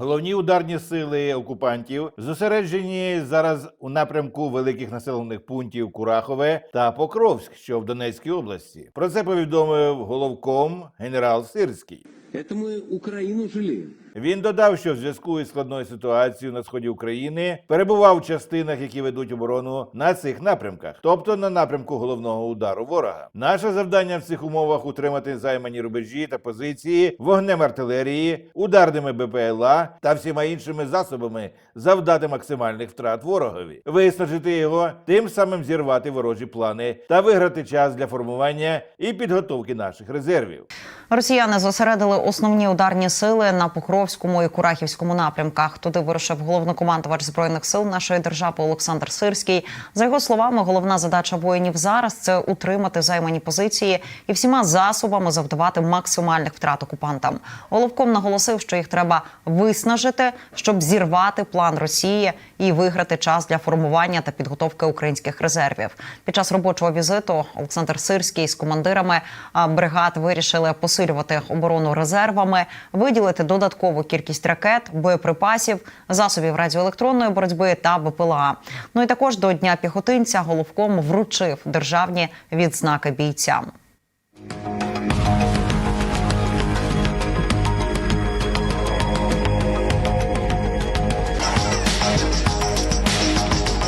Головні ударні сили окупантів зосереджені зараз у напрямку великих населених пунктів Курахове та Покровськ, що в Донецькій області. Про це повідомив головком генерал Сирський. Это мы Украину жалеем. Він додав, що в зв'язку із складною ситуацією на сході України перебував в частинах, які ведуть оборону на цих напрямках, тобто на напрямку головного удару ворога. Наше завдання в цих умовах утримати займані рубежі та позиції вогнем артилерії, ударними БПЛА та всіма іншими засобами завдати максимальних втрат ворогові, виснажити його, тим самим зірвати ворожі плани та виграти час для формування і підготовки наших резервів. Росіяни зосередили основні ударні сили на Покровському і Курахівському напрямках. Туди вирушив головнокомандувач збройних сил нашої держави Олександр Сирський. За його словами, головна задача воїнів зараз це утримати займані позиції і всіма засобами завдавати максимальних втрат окупантам. Головком наголосив, що їх треба виснажити, щоб зірвати план Росії і виграти час для формування та підготовки українських резервів. Під час робочого візиту Олександр Сирський з командирами бригад вирішили посилювати оборону резервами, виділити додаткову кількість ракет, боєприпасів, засобів радіоелектронної боротьби та БПЛА. Ну і також до дня піхотинця головком вручив державні відзнаки бійцям.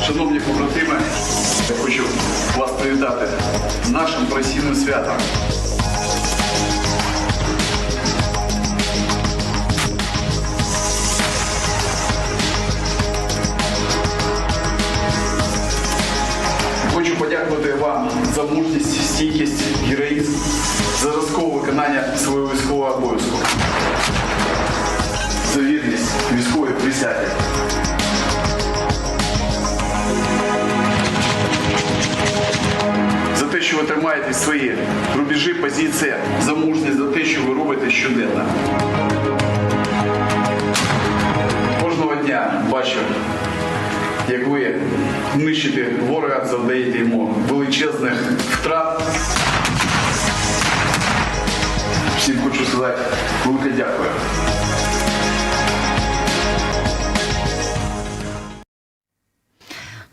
Шановні побратими, я хочу вас привітати нашим професійним святом. За мужність, стійкість, героїзм, за зразкове виконання свого військового обов'язку, за вірність військової присяги. за те, що ви тримаєте свої рубежі, позиції, за мужність, за те, що ви робите щоденно. Кожного дня бачу, як ви нищите ворога, завдаєте йому величезних втрат. Всім хочу сказати велике дякую.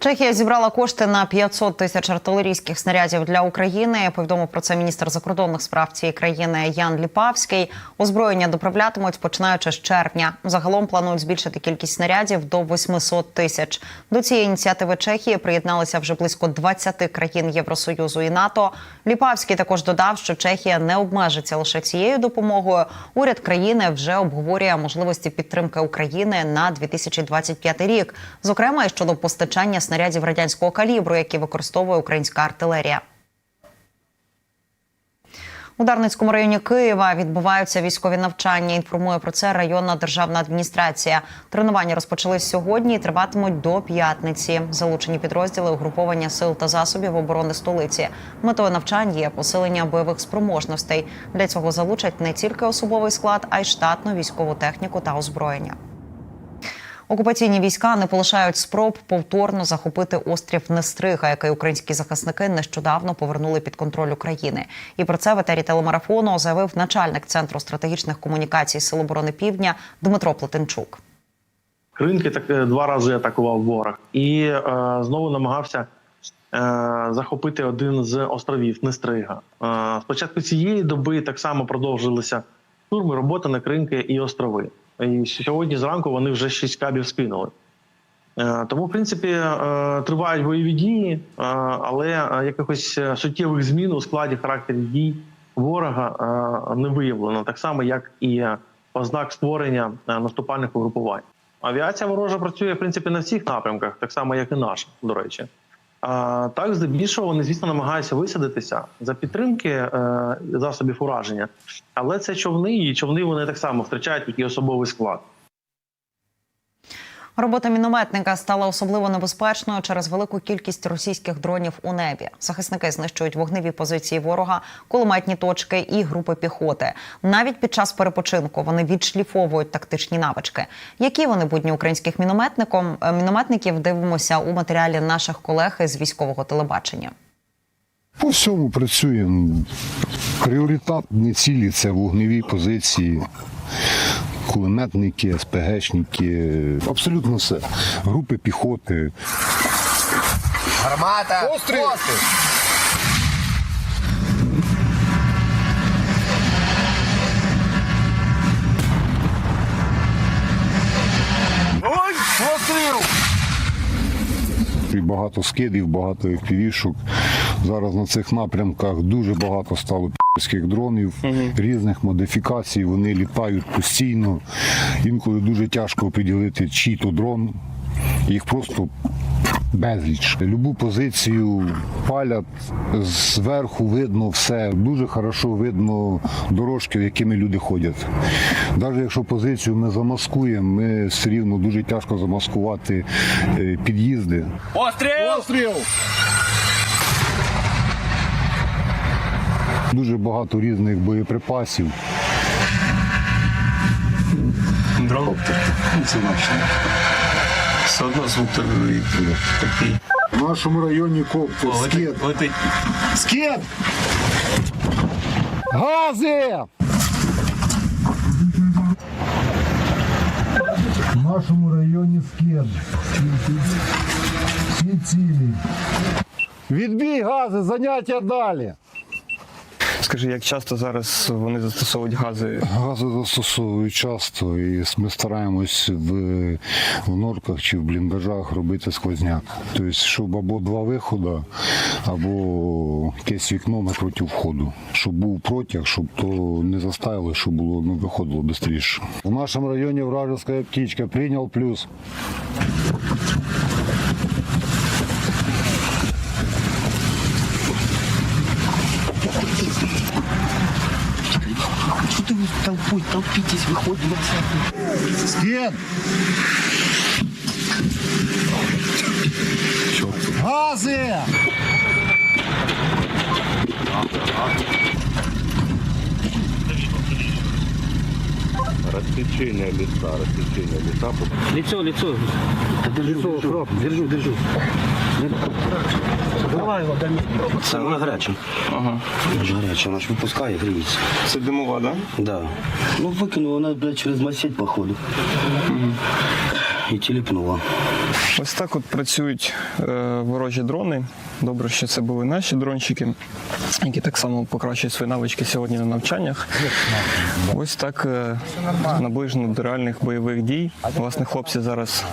Чехія зібрала кошти на 500 тисяч артилерійських снарядів для України. Повідомив про це міністр закордонних справ цієї країни Ян Ліпавський. Озброєння доправлятимуть починаючи з червня. Загалом планують збільшити кількість снарядів до 800 тисяч. До цієї ініціативи Чехії приєдналися вже близько 20 країн Євросоюзу і НАТО. Ліпавський також додав, що Чехія не обмежиться лише цією допомогою. Уряд країни вже обговорює можливості підтримки України на 2025 рік, зокрема і щодо постачання снарядів радянського калібру, які використовує українська артилерія. У Дарницькому районі Києва відбуваються військові навчання. Інформує про це районна державна адміністрація. Тренування розпочались сьогодні і триватимуть до п'ятниці. Залучені підрозділи угруповання сил та засобів оборони столиці. Метою навчань є посилення бойових спроможностей. Для цього залучать не тільки особовий склад, а й штатну військову техніку та озброєння. Окупаційні війська не полишають спроб повторно захопити острів Нестрига, який українські захисники нещодавно повернули під контроль України. І про це в етері телемарафону заявив начальник центру стратегічних комунікацій Сил оборони Півдня Дмитро Плетенчук. Ринки так е, два рази атакував ворог і е, знову намагався е, захопити один з островів Нестрига. Е, спочатку цієї доби так само продовжилися штурми, робота на кринки і острови. І сьогодні зранку вони вже шість кабів скинули. Е, Тому, в принципі, е, тривають бойові дії, е, але якихось суттєвих змін у складі характерів дій ворога не виявлено, так само як і ознак створення наступальних угрупувань. Авіація ворожа працює в принципі на всіх напрямках, так само як і наша, до речі. Так, здебільшого, вони, звісно, намагаються висадитися за підтримки е, засобів ураження, але це човни, і човни вони так само втрачають такий особовий склад. Робота мінометника стала особливо небезпечною через велику кількість російських дронів у небі. Захисники знищують вогневі позиції ворога, кулеметні точки і групи піхоти. Навіть під час перепочинку вони відшліфовують тактичні навички. Які вони будні українських мінометником е, мінометників дивимося у матеріалі наших колег із військового телебачення. По всьому працюємо. Пріоритетні цілі це вогневі позиції. Кулеметники, СПГшники, абсолютно все. Групи піхоти. Гармата! Постріл! І багато скидів, багато півішок. Зараз на цих напрямках дуже багато стало піських дронів різних модифікацій. Вони літають постійно. Інколи дуже тяжко приділити чий то дрон. Їх просто безліч. Любу позицію палять, зверху видно все. Дуже хорошо видно дорожки, якими люди ходять. Навіть якщо позицію ми замаскуємо, ми все рівно дуже тяжко замаскувати е, під'їзди. Дуже багато різних боєприпасів. Все одно звук такий. В нашому районі коптер. Летить. Скид! Гази! В нашому районі скид. Всі цілі. Відбій гази, заняття далі. Скажи, як часто зараз вони застосовують гази? Гази застосовують часто, і ми стараємось в, в норках чи в бліндажах робити сквозняк. Тобто, щоб або два виходи, або якесь вікно напроти входу. Щоб був протяг, щоб то не заставили, щоб було ну, виходило швидше. В нашому районі вражеская птичка прийняв плюс. ты толпой толпитесь, выходит на С кем? Газы! Выходим лица, рассечение лица. Лицо, лицо. Держу, держу, держу, держу. Давай его, дай. Це вона гаряча. Ага. Дуже гаряча, вона ж випускає, гріється. Це димова, да? Да. Ну викинула вона, блядь, через масіть, походу. І тіліпнула. Ось так от працюють е, ворожі дрони. Добре, що це були наші дрончики, які так само покращують свої навички сьогодні на навчаннях. Ось так е, наближено до реальних бойових дій. Власне, хлопці зараз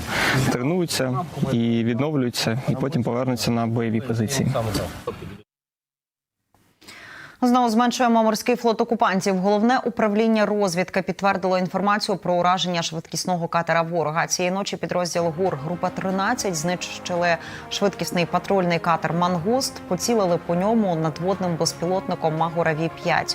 тренуються і відновлюються, і потім повернуться на бойові позиції. Знову зменшуємо морський флот окупантів. Головне управління розвідки підтвердило інформацію про ураження швидкісного катера ворога. Цієї ночі підрозділ ГУР група 13 знищили швидкісний патрульний катер Мангуст. Поцілили по ньому надводним безпілотником Магура Ві 5